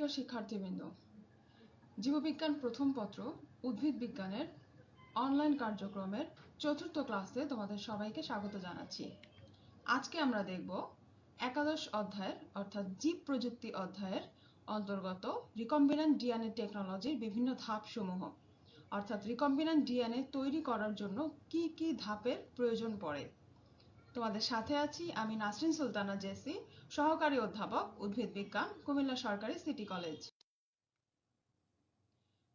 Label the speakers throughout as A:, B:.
A: প্রিয় শিক্ষার্থীবৃন্দ। জীববিজ্ঞান প্রথম পত্র, উদ্ভিদ বিজ্ঞানের অনলাইন কার্যক্রমের চতুর্থ ক্লাসে তোমাদের সবাইকে স্বাগত জানাচ্ছি। আজকে আমরা দেখব একাদশ অধ্যায়ের, অর্থাৎ জীব প্রযুক্তি অধ্যায়ের অন্তর্গত রিকম্বিনেন্ট ডিএনএ টেকনোলজির বিভিন্ন ধাপসমূহ, অর্থাৎ রিকম্বিনেন্ট ডিএনএ তৈরি করার জন্য কি কি ধাপের প্রয়োজন পড়ে। তোমাদের সাথে আছি আমি নাসরিন সুলতানা জেসি, সহকারী অধ্যাপক, উদ্ভিদ বিজ্ঞান, কুমিল্লা সরকারি সিটি কলেজ।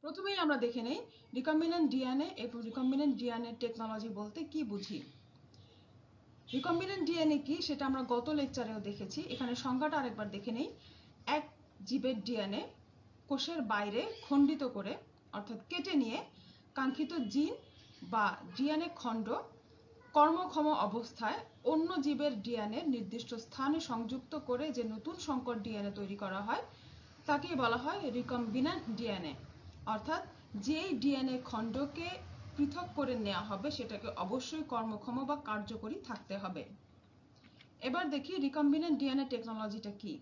A: প্রথমেই আমরা দেখে নেই রিকম্বিনেন্ট ডিএনএ এবং রিকম্বিনেন্ট ডিএনএ টেকনোলজি বলতে কি বুঝি। রিকম্বিনেন্ট ডিএনএ কি সেটা আমরা গত লেকচারেও দেখেছি, এখানে সংজ্ঞাটা আরেকবার দেখে নেই। এক জীবের ডিএনএ কোষের বাইরে খণ্ডিত করে, অর্থাৎ কেটে নিয়ে কাঙ্ক্ষিত জিন বা ডিএনএ খণ্ড কর্মক্ষম অবস্থায় অন্য জীবের ডিএনএ নির্দিষ্ট স্থানে সংযুক্ত করে যে নতুন সংকর ডিএনএ তৈরি করা হয়, তাকেই বলা হয় রিকম্বিনেন্ট ডিএনএ। অর্থাৎ যেই ডিএনএ খণ্ডকে পৃথক করে নেওয়া হবে, সেটাকে অবশ্যই কর্মক্ষম বা কার্যকরী থাকতে হবে। এবার দেখি রিকম্বিনেন্ট ডিএনএ টেকনোলজিটা কি।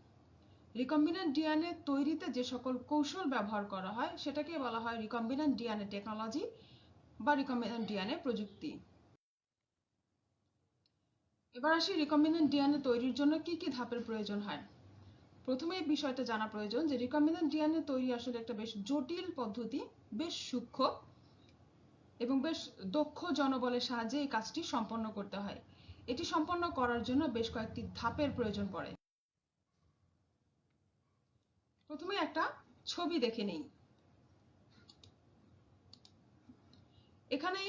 A: রিকম্বিনেন্ট ডিএনএ তৈরিতে যে সকল কৌশল ব্যবহার করা হয় সেটাকে বলা হয় রিকম্বিনেন্ট ডিএনএ টেকনোলজি বা রিকম্বিনেন্ট ডিএনএ প্রযুক্তি। এবার আসি রিকম্বিনেন্ট ডিএনএ তৈরির জন্য কি কি ধাপের প্রয়োজন হয়। প্রথমে এই বিষয়টা জানা প্রয়োজন যে রিকম্বিনেন্ট ডিএনএ তৈরি আসলে একটা বেশ জটিল পদ্ধতি, বেশ সূক্ষ্ম এবং বেশ দক্ষ জনবলের সাহায্যে এই কাজটি সম্পন্ন করতে হয়। এটি সম্পন্ন করার জন্য বেশ কয়েকটি ধাপের প্রয়োজন পড়ে। প্রথমে একটা ছবি দেখে নেই। এখানে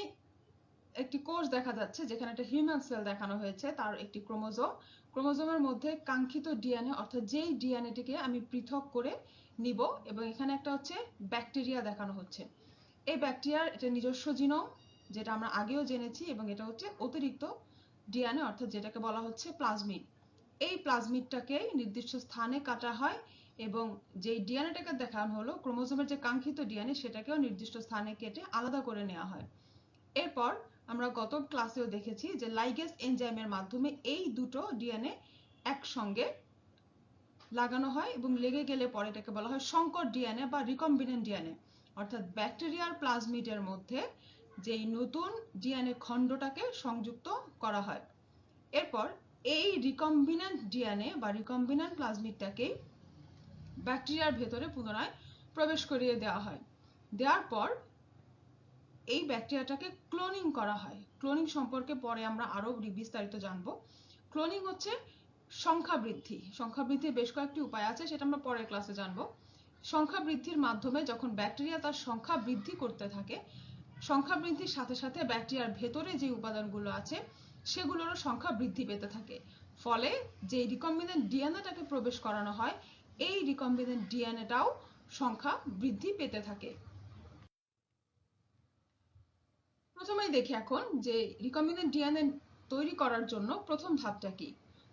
A: একটি কোষ দেখা যাচ্ছে যেখানে একটা হিউম্যান সেল দেখানো হয়েছে, তার একটি ক্রোমোজোম। ক্রোমোজোমের মধ্যে কাঙ্ক্ষিত ডিএনএ অর্থাৎ যেই ডিএনএটিকে আমি পৃথক করে নিব এবং এখানে একটা হচ্ছে ব্যাকটেরিয়া দেখানো হচ্ছে। এই ব্যাকটেরিয়ার এটা নিজস্ব জিনোম যেটা আমরা আগেও জেনেছি এবং এটা হচ্ছে অতিরিক্ত ডিএনএ অর্থাৎ যেটাকে বলা হচ্ছে প্লাজমিড এই প্লাজমিডটাকে নির্দিষ্ট স্থানে কাটা হয় এবং যে ডিএনএটাকে দেখানো হলো, ক্রোমোজোমের যে কাঙ্ক্ষিত ডিএনএ সেটাকেও নির্দিষ্ট স্থানে কেটে আলাদা করে নেওয়া হয়। এরপর আমরা গত ক্লাসেও দেখেছি যে লাইগেস এনজাইমের মাধ্যমে এই দুটো ডিএনএ একসঙ্গে লাগানো হয় এবং লেগে গেলে পরে এটাকে বলা হয় সংকর ডিএনএ বা রিকম্বিনেন্ট ডিএনএ অর্থাৎ ব্যাকটেরিয়ার প্লাজমিডের মধ্যে যেই নতুন ডিএনএ খণ্ডটাকে সংযুক্ত করা হয়। এরপর এই রিকম্বিনেন্ট ডিএনএ বা রিকম্বিনেন্ট প্লাজমিডটাকে ব্যাকটেরিয়ার ভেতরে পুনরায় প্রবেশ করিয়ে দেওয়া হয়। দেওয়ার পর এই ব্যাকটেরিয়াটাকে ক্লোনিং করা হয়। ক্লোনিং সম্পর্কে পরে আমরা আরও বিস্তারিত জানব। ক্লোনিং হচ্ছে সংখ্যা বৃদ্ধি। সংখ্যা বৃদ্ধির বেশ কয়েকটি উপায় আছে, সেটা আমরা পরের ক্লাসে জানব। সংখ্যা বৃদ্ধির মাধ্যমে যখন ব্যাকটেরিয়া তার সংখ্যা বৃদ্ধি করতে থাকে, সংখ্যা বৃদ্ধির সাথে সাথে ব্যাকটেরিয়ার ভেতরে যে উপাদানগুলো আছে, সেগুলোরও সংখ্যা বৃদ্ধি পেতে থাকে। ফলে যে রিকম্বিনেন্ট ডিএনএটাকে প্রবেশ করানো হয়, এই রিকম্বিনেন্ট ডিএনএটাও সংখ্যা বৃদ্ধি পেতে থাকে। প্রথমেই দেখি এখন যে রিকম্বিনেন্ট ডিএনএ তৈরি করার জন্য প্রথম ধাপটা কি?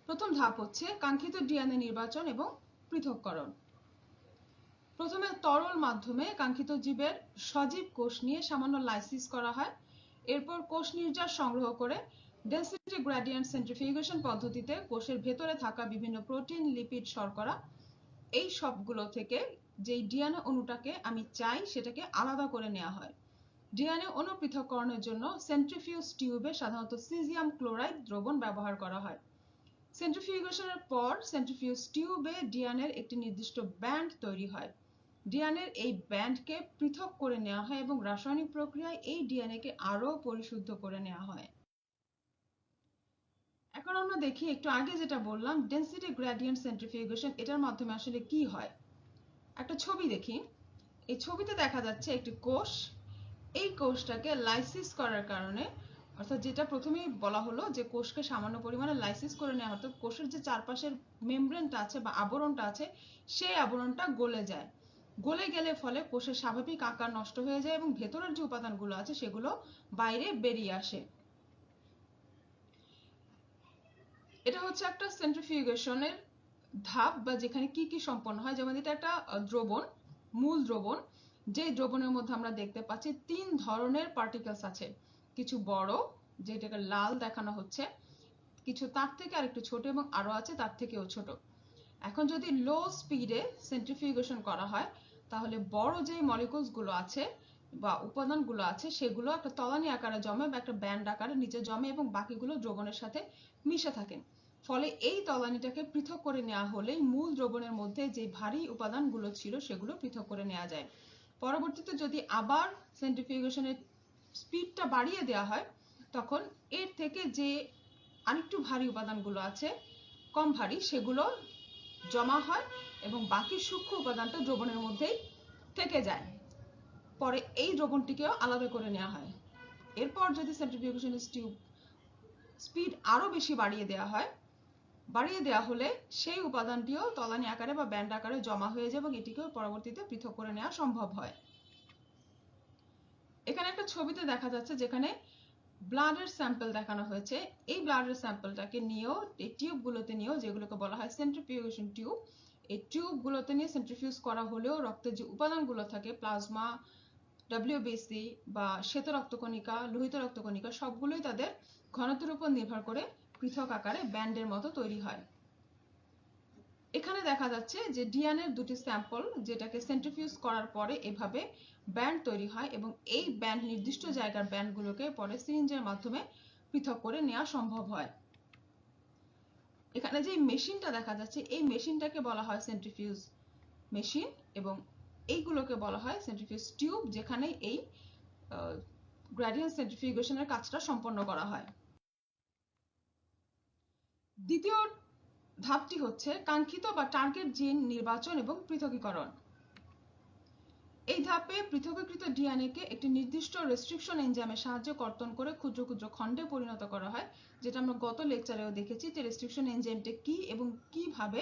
A: প্রথম ধাপ হচ্ছে কাঙ্ক্ষিত ডিএনএ নির্বাচন এবং পৃথককরণ। প্রথমে তরল মাধ্যমে কাঙ্ক্ষিত জীবের সজীব কোষ নিয়ে সামান্য লাইসিস করা হয়। এরপর কোষ নির্যাস সংগ্রহ করে ডেন্সিটি গ্রেডিয়েন্ট সেন্ট্রিফিউগেশন পদ্ধতিতে কোষের ভেতরে থাকা বিভিন্ন প্রোটিন লিপিড শর্করা, এই সবগুলো থেকে যেই ডিএনএ অণুটাকে আমি চাই সেটাকে আলাদা করে নেওয়া হয়। ডিএনএ অণু পৃথককরণের জন্য সেন্ট্রিফিউজ টিউবে সাধারণত সিজিয়াম ক্লোরাইড দ্রবণ ব্যবহার করা হয়। সেন্ট্রিফিউগেশনের পর সেন্ট্রিফিউজ টিউবে ডিএনএর একটি নির্দিষ্ট ব্যান্ড তৈরি হয়। ডিএনএর এই ব্যান্ডকে পৃথক করে নেওয়া হয় এবং রাসায়নিক প্রক্রিয়ায় এই ডিএনএকে আরও পরিশুদ্ধ করে নেওয়া হয়। এখন আমরা দেখি একটু আগে যেটা বললাম ডেন্সিটি গ্রেডিয়েন্ট সেন্ট্রিফিউগেশন এটার মাধ্যমে আসলে কি হয়? একটা ছবি দেখি। এই ছবিতে দেখা যাচ্ছে একটি কোষ এই কোষটাকে লাইসিস করার কারণে, অর্থাৎ যেটা প্রথমেই বলা হলো যে কোষকে সামান্য পরিমাণে লাইসিস করে নেওয়া হতো কোষের যে চারপাশের মেমব্রেনটা আছে বা আবরণটা আছে, সেই আবরণটা গলে যায়। গলে গেলে ফলে কোষের স্বাভাবিক আকার নষ্ট হয়ে যায় এবং ভেতরের যে উপাদানগুলো আছে, সেগুলো বাইরে বেরিয়ে আসে। এটা হচ্ছে একটা সেন্ট্রিফিউগেশনের ধাপ বা যেখানে কি কি সম্পন্ন হয়। যেমন এটা একটা দ্রবণ, মূল দ্রবণ। যে দ্রবণের মধ্যে আমরা দেখতে পাচ্ছি তিন ধরনের পার্টিকেলস আছে। কিছু বড়, যেটাকে লাল দেখানো হচ্ছে, কিছু তার থেকে আরেকটু ছোট এবং আরও আছে তার থেকেও ছোট। এখন যদি লো স্পিডে সেন্ট্রিফিউগেশন করা হয়, তাহলে বড় যে মলিকুলসগুলো আছে বা উপাদানগুলো আছে, সেগুলো একটা তলানি আকারে জমে বা একটা ব্যান্ড আকারে নিচে জমে এবং বাকিগুলো দ্রবণের সাথে মিশে থাকে। ফলে এই তলানিটাকে পৃথক করে নেওয়া হলেই মূল দ্রবণের মধ্যে যে ভারী উপাদানগুলো ছিল, সেগুলো পৃথক করে নেওয়া যায়। পরবর্তীতে যদি আবার সেন্ট্রিফিউগেশনের স্পিডটা বাড়িয়ে দেওয়া হয়, তখন এর থেকে যে আরেকটু ভারী উপাদানগুলো আছে, কম ভারী, সেগুলো জমা হয় এবং বাকি সূক্ষ্ম উপাদানটা দ্রবণের মধ্যেই থেকে যায়। পরে এই দ্রবণটিকেও আলাদা করে নেওয়া হয়। এরপর যদি সেন্ট্রিফিউগেশন টিউব স্পিড আরও বেশি বাড়িয়ে দেওয়া হয় বাড়িয়ে দেওয়া হলে সেই উপাদানটিও তলানি আকারে বা ব্যান্ড আকারে জমা হয়ে যায় এবং এটিকেও পরবর্তীতে পৃথক করে নেওয়া সম্ভব হয়। এখানে একটা ছবিতে দেখা যাচ্ছে যেখানে ব্লাডের স্যাম্পল দেখানো হয়েছে। এই ব্লাডের স্যাম্পলটাকে নিয়েও, এই টিউবগুলোতে নিয়েও যেগুলোকে বলা হয় সেন্ট্রিফিউগেশন টিউব এই টিউবগুলোতে নিয়ে সেন্ট্রিফিউজ করা হলেও রক্তের যে উপাদানগুলো থাকে প্লাজমা ডব্লিউবিসি বা শ্বেত রক্তকণিকা লোহিত রক্তকণিকা, সবগুলোই তাদের ঘনত্বের উপর নির্ভর করে পৃথক আকারে ব্যান্ডের মতো তৈরি হয়। এখানে দেখা যাচ্ছে যে ডিএনএর দুটি স্যাম্পল যেটাকে সেন্ট্রিফিউজ করার পরে এভাবে ব্যান্ড তৈরি হয় এবং এই ব্যান্ড নির্দিষ্ট জায়গার ব্যান্ডগুলোকে পরে সিরিঞ্জের মাধ্যমে পৃথক করে নেওয়া সম্ভব হয়। এখানে যে মেশিনটা দেখা যাচ্ছে, এই মেশিনটাকে বলা হয় সেন্ট্রিফিউজ মেশিন এবং এইগুলোকে বলা হয় সেন্ট্রিফিউজ টিউব যেখানে এই গ্রেডিয়েন্ট সেন্ট্রিফিউগেশনের কাজটা সম্পন্ন করা হয়। দ্বিতীয় ধাপটি হচ্ছে কাঙ্ক্ষিত বা টার্গেট জিন নির্বাচন এবং পৃথকীকরণ। এই ধাপে পৃথকীকৃত ডিএনএ কে একটি নির্দিষ্ট রেস্ট্রিকশন এনজাইমের সাহায্যে কর্তন করে ক্ষুদ্র ক্ষুদ্র খণ্ডে পরিণত করা হয়, যেটা আমরা গত লেকচারেও দেখেছি যে রেস্ট্রিকশন এনজাইমটা কি এবং কীভাবে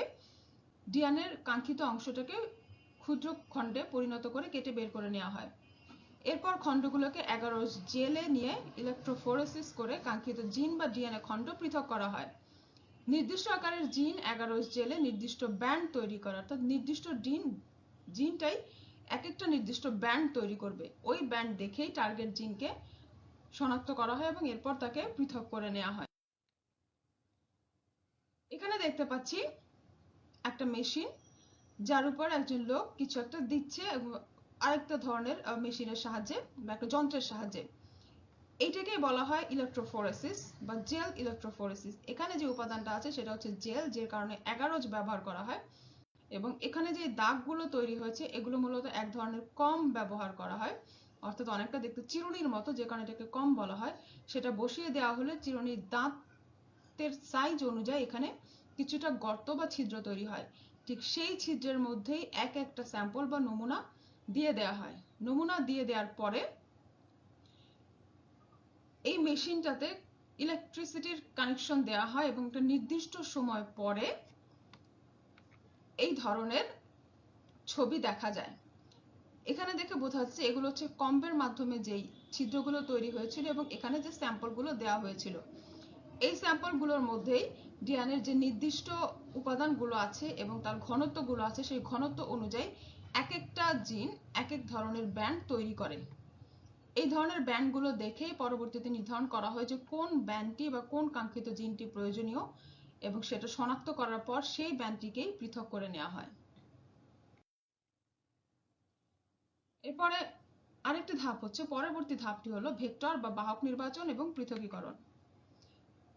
A: ডিএনএ এর কাঙ্ক্ষিত অংশটাকে ক্ষুদ্র খণ্ডে পরিণত করে কেটে বের করে নেওয়া হয়। এরপর খণ্ডগুলোকে এগারো জেলে নিয়ে ইলেকট্রোফোরেসিস করে কাঙ্ক্ষিত জিন বা ডিএনএ খণ্ড পৃথক করা হয়। নির্দিষ্ট আকারের জিন এগারো জেলে নির্দিষ্ট ব্যান্ড তৈরি করা, অর্থাৎ নির্দিষ্ট জিন, জিনটাই এক একটা নির্দিষ্ট ব্যান্ড তৈরি করবে। ওই ব্যান্ড দেখেই টার্গেট জিনকে শনাক্ত করা হয় এবং এরপর তাকে পৃথক করে নেওয়া হয়। এখানে দেখতে পাচ্ছি একটা মেশিন, যার উপর একজন লোক কিছু একটা দিচ্ছে আরেকটা ধরনের মেশিনের সাহায্যে বা একটা যন্ত্রের সাহায্যে। এইটাকে বলা হয় ইলেকট্রোফোরেসিস বা জেল ইলেকট্রোফোরেসিস এখানে যে উপাদানটা আছে, সেটা হচ্ছে জেল যে কারণে এগারোজ ব্যবহার করা হয়। এবং এখানে যে দাগগুলো তৈরি হয়েছে, এগুলো মূলত এক ধরনের কম ব্যবহার করা হয়। অর্থাৎ অনেকটা দেখতে চিরুনির মতো, যে কারণে এটাকে কম বলা হয়। সেটা বসিয়ে দেওয়া হলে চিরুনির দাঁতের সাইজ অনুযায়ী এখানে কিছুটা গর্ত বা ছিদ্র তৈরি হয়। ঠিক সেই ছিদ্রের মধ্যেই এক একটা স্যাম্পল বা নমুনা দিয়ে দেওয়া হয়। নমুনা দিয়ে দেওয়ার পরে এই মেশিনটাতে ইলেকট্রিসিটির কানেকশন দেওয়া হয় এবং একটা নির্দিষ্ট সময় পরে এই ধরনের ছবি দেখা যায়। এখানে দেখে বোঝা যাচ্ছে এগুলো হচ্ছে কম্বের মাধ্যমে যেই ছিদ্রগুলো তৈরি হয়েছিল এবং এখানে যে স্যাম্পলগুলো দেওয়া হয়েছিল। এই স্যাম্পলগুলোর মধ্যেই ডিএনএর যে নির্দিষ্ট উপাদানগুলো আছে এবং তার ঘনত্বগুলো আছে, সেই ঘনত্ব অনুযায়ী এক একটা জিন এক এক ধরনের ব্যান্ড তৈরি করে। এই ধরনের ব্যান্ডগুলো দেখেই পরবর্তীতে নির্ধারণ করা হয় যে কোন ব্যান্ডটি বা কোন কাঙ্ক্ষিত জিনটি প্রয়োজনীয় এবং সেটা শনাক্ত করার পর সেই ব্যান্ডটিকেই পৃথক করে নেওয়া হয়। এরপরে আরেকটি ধাপ হচ্ছে, পরবর্তী ধাপটি হলো ভেক্টর বা বাহক নির্বাচন এবং পৃথকীকরণ।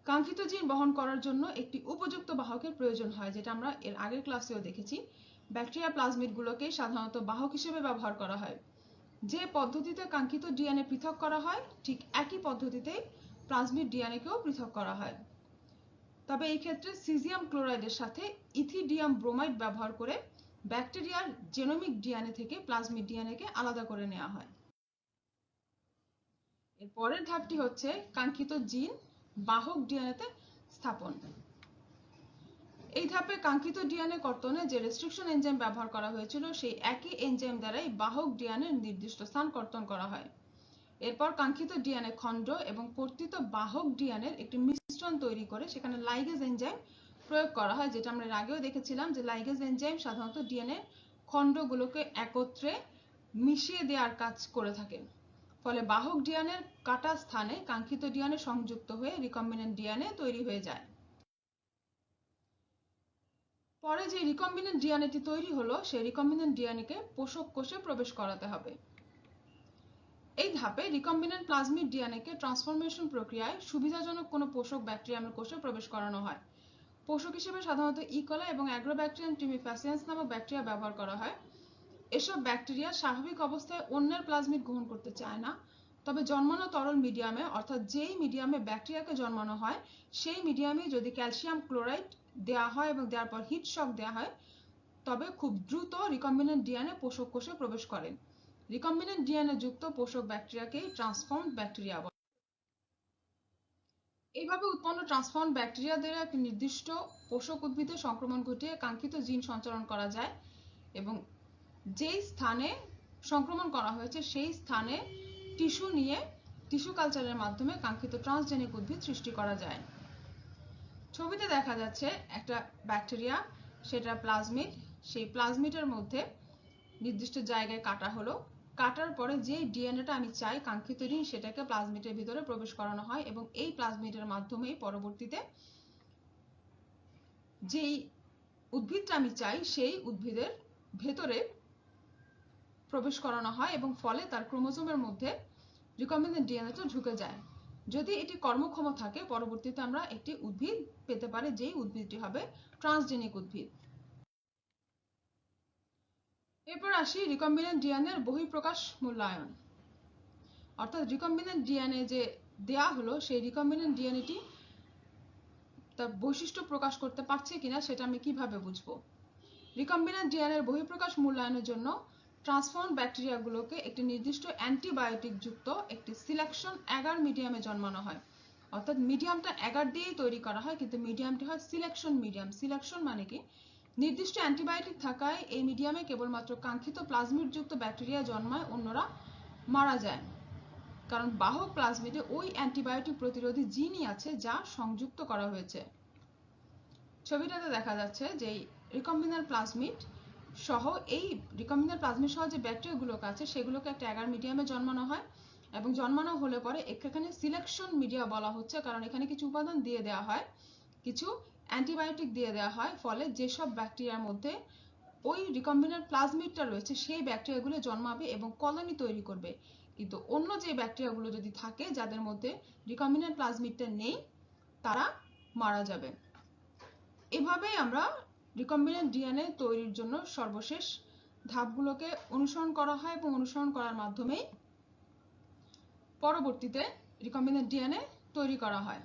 A: কাঙ্ক্ষিত জিন বহন করার জন্য একটি উপযুক্ত বাহকের প্রয়োজন হয়, যেটা আমরা এর আগের ক্লাসেও দেখেছি। ব্যাকটেরিয়া প্লাজমিড গুলোকে সাধারণত বাহক হিসেবে ব্যবহার করা হয়। যে পদ্ধতিতে কাঙ্ক্ষিত ডিএনএ পৃথক করা হয়, ঠিক একই পদ্ধতিতে প্লাজমিড ডিএনএ কেও পৃথক করা হয়। তবে এই ক্ষেত্রে সিজিয়াম ক্লোরাইডের সাথে ইথিডিয়াম ব্রোমাইড ব্যবহার করে ব্যাকটেরিয়ার জেনোমিক ডিএনএ থেকে প্লাজমিড ডিএনএ কে আলাদা করে নেওয়া হয়। এর পরের ধাপটি হচ্ছে কাঙ্ক্ষিত জিন বাহক ডিএনএতে স্থাপন। এই ধাপে কাঙ্ক্ষিত ডিএনএ কর্তনে যে রেস্ট্রিকশন এনজাইম ব্যবহার করা হয়েছিল, সেই একই এনজাইম দ্বারাই বাহক ডিএনএ নির্দিষ্ট স্থান কর্তন করা হয়। এরপর কাঙ্ক্ষিত ডিএনএ খণ্ড এবং কর্তৃত বাহক ডিএনএ একটি মিশ্রণ তৈরি করে সেখানে লাইগেজ এনজাইম প্রয়োগ করা হয়, যেটা আমরা আগেও দেখেছিলাম যে লাইগেজ এনজাইম সাধারণত ডিএনএ খণ্ডগুলোকে একত্রে মিশিয়ে দেওয়ার কাজ করে থাকে। ফলে বাহক ডিএনএর কাটা স্থানে কাঙ্ক্ষিত ডিএনএ সংযুক্ত হয়ে রিকম্বিনেন্ট ডিএনএ তৈরি হয়ে যায়। পরে যে রিকম্বিনেন্ট ডিএনএটি তৈরি হলো, সেই রিকম্বিনেন্ট ডিএনএকে পোষক কোষে প্রবেশ করাতে হবে। এই ধাপে রিকম্বিনেন্ট প্লাজমিড ডিএনএকে ট্রান্সফরমেশন প্রক্রিয়ায় সুবিধাজনক কোনো পোষক ব্যাকটেরিয়ামের কোষে প্রবেশ করানো হয়। পোষক হিসেবে সাধারণত ইকোলা এবং অ্যাগ্রোব্যাকটেরিয়াম টিমিফ্যাসিয়েন্স নামক ব্যাকটেরিয়া ব্যবহার করা হয়। এসব ব্যাকটেরিয়া স্বাভাবিক অবস্থায় অন্যের প্লাজমিড গ্রহণ করতে চায় না, তবে জন্মানো তরল মিডিয়ামে অর্থাৎ যেই মিডিয়ামে ব্যাকটেরিয়াকে জন্মানো হয়, সেই মিডিয়ামে যদি ক্যালসিয়াম ক্লোরাইড দেওয়া হয় এবং দেওয়ার পর হিট শক দেওয়া হয়, তবে খুব দ্রুত রিকম্বিনেন্ট ডিএনএ পোষক কোষে প্রবেশ করে। রিকম্বিনেন্ট ডিএনএ যুক্ত পোষক ব্যাকটেরিয়াকেই ট্রান্সফর্ম ব্যাকটেরিয়া বলে। এইভাবে উৎপন্ন ট্রান্সফর্ম ব্যাকটেরিয়া দ্বারা একটি নির্দিষ্ট পোষক উদ্ভিদে সংক্রমণ ঘটিয়ে কাঙ্ক্ষিত জিন সঞ্চালন করা যায় এবং যেই স্থানে সংক্রমণ করা হয়েছে সেই স্থানে টিস্যু নিয়ে টিস্যু কালচারের মাধ্যমে কাঙ্ক্ষিত ট্রান্সজেনিক উদ্ভিদ সৃষ্টি করা যায়। ছবিতে দেখা যাচ্ছে একটা ব্যাকটেরিয়া, সেটা প্লাজমিড। সেই প্লাজমিডের মধ্যে নির্দিষ্ট জায়গায় কাটা হলো। কাটার পরে যে ডিএনএটা আমি চাই, কাঙ্ক্ষিত রিং সেটাকে প্লাজমিডের ভিতরে প্রবেশ করানো হয় এবং এই প্লাজমিডের মাধ্যমেই পরবর্তীতে যেই উদ্ভিদটা আমি চাই, সেই উদ্ভিদের ভেতরে প্রবেশ করানো হয় এবং ফলে তার ক্রোমোজোমের মধ্যে রিকম্বিনেন্ট ডিএনএটা ঢুকে যায়। যদি এটি কর্মক্ষম থাকে, পরবর্তীতে আমরা একটি উদ্ভিদ পেতে পারি, যেই উদ্ভিদটি হবে ট্রান্সজেনিক উদ্ভিদ। এরপর আসি রিকম্বিনেন্ট ডিএনএ এর বহিঃপ্রকাশ মূল্যায়ন। অর্থাৎ রিকম্বিনেন্ট ডিএনএ যে দেয়া হলো, সেই রিকম্বিনেন্ট ডিএনএটি তার বৈশিষ্ট্য প্রকাশ করতে পারছে কিনা, সেটা আমি কীভাবে বুঝব? রিকম্বিনেন্ট ডিএনএ এর বহিঃপ্রকাশ মূল্যায়নের জন্য ট্রান্সফর্ম ব্যাকটেরিয়াগুলোকে একটি নির্দিষ্ট অ্যান্টিবায়োটিক যুক্ত একটি সিলেকশন অ্যাগার মিডিয়ামে জন্মানো হয়। অর্থাৎ মিডিয়ামটা অ্যাগার দিয়েই তৈরি করা হয়, কিন্তু মিডিয়ামটি হয় সিলেকশন মিডিয়াম সিলেকশন মানে কি? নির্দিষ্ট অ্যান্টিবায়োটিক থাকায় এই মিডিয়ামে কেবলমাত্র কাঙ্ক্ষিত প্লাজমিড যুক্ত ব্যাকটেরিয়া জন্মায়, অন্যরা মারা যায়। কারণ বাহক প্লাজমিডে ওই অ্যান্টিবায়োটিক প্রতিরোধী জিনই আছে যা সংযুক্ত করা হয়েছে। ছবিটাতে দেখা যাচ্ছে যে রিকম্বিনার প্লাজমিড সহ এই রিকম্বিনার প্লাজমিড সহ যে ব্যাকটেরিয়াগুলোকে আছে সেগুলোকে একটা অ্যাগার মিডিয়ামে জন্মানো হয় এবং জন্মানো হলে পরে এখানে সিলেকশন মিডিয়া বলা হচ্ছে, কারণ এখানে কিছু উপাদান দিয়ে দেওয়া হয়, কিছু অ্যান্টিবায়োটিক দিয়ে দেওয়া হয়, ফলে যেসব ব্যাকটেরিয়ার মধ্যে ওই রিকম্বিনার প্লাজমিডটা রয়েছে, সেই ব্যাকটেরিয়াগুলো জন্মাবে এবং কলোনি তৈরি করবে। কিন্তু অন্য যে ব্যাকটেরিয়াগুলো যদি থাকে, যাদের মধ্যে রিকম্বিনার প্লাজমিডটা নেই, তারা মারা যাবে। এভাবেই আমরা রিকম্বিনেন্ট ডিএনএ তৈরির জন্য সর্বশেষ ধাপগুলোকে অনুসরণ করা হয় এবং অনুসরণ করার মাধ্যমেই পরবর্তীতে রিকম্বিনেন্ট ডিএনএ তৈরি করা হয়।